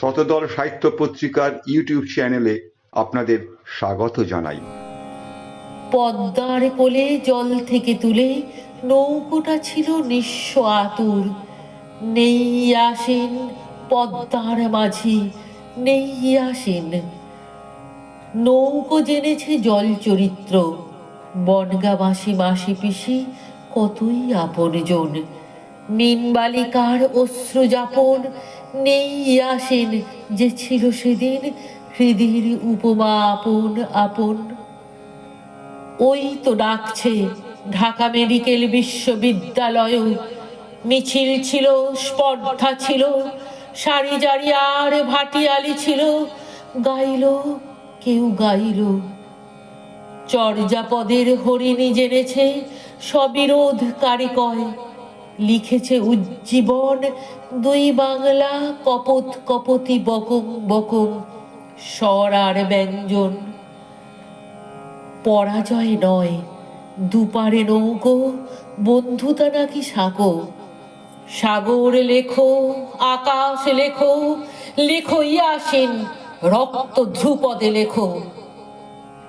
শতদল সাহিত্য পত্রিকার ইউটিউব চ্যানেলে আপনাদের স্বাগত জানাই। পদ্মার কোলে জল থেকে তুলে নৌকোটা ছিল নিঃস্ব আতুর। নেই আসেন পদ্মার মাঝি, নেই আসেন। নৌকো জেনেছে জল চরিত্র। বনগা মাসি পিসি কতই আপনজন। মিন বালিকার অশ্রু যাপন নেই আসেন যে ছিল সেদিন হৃদির উপমা আপন আপন। ওই তো ডাকছে ঢাকা মেডিকেল বিশ্ববিদ্যালয়। মিছিল ছিল, স্পর্ধা ছিল সারি জারি আর ভাটিয়ালি ছিল। গাইল, কেউ গাইল। চর্যাপদের হরিণী জেনেছে সবিরোধ কারিকয়। লিখেছে, উজ্জীবন দুই বাংলা, কপত কপতি বকম বকম স্বর আর ব্যঞ্জন। পরাজয় নয়, দুপারে নৌকো, বন্ধুতা নাকি সাগো সাগর লেখো, আকাশ লেখো লেখো আসেন রক্ত ধ্রুপদে লেখো।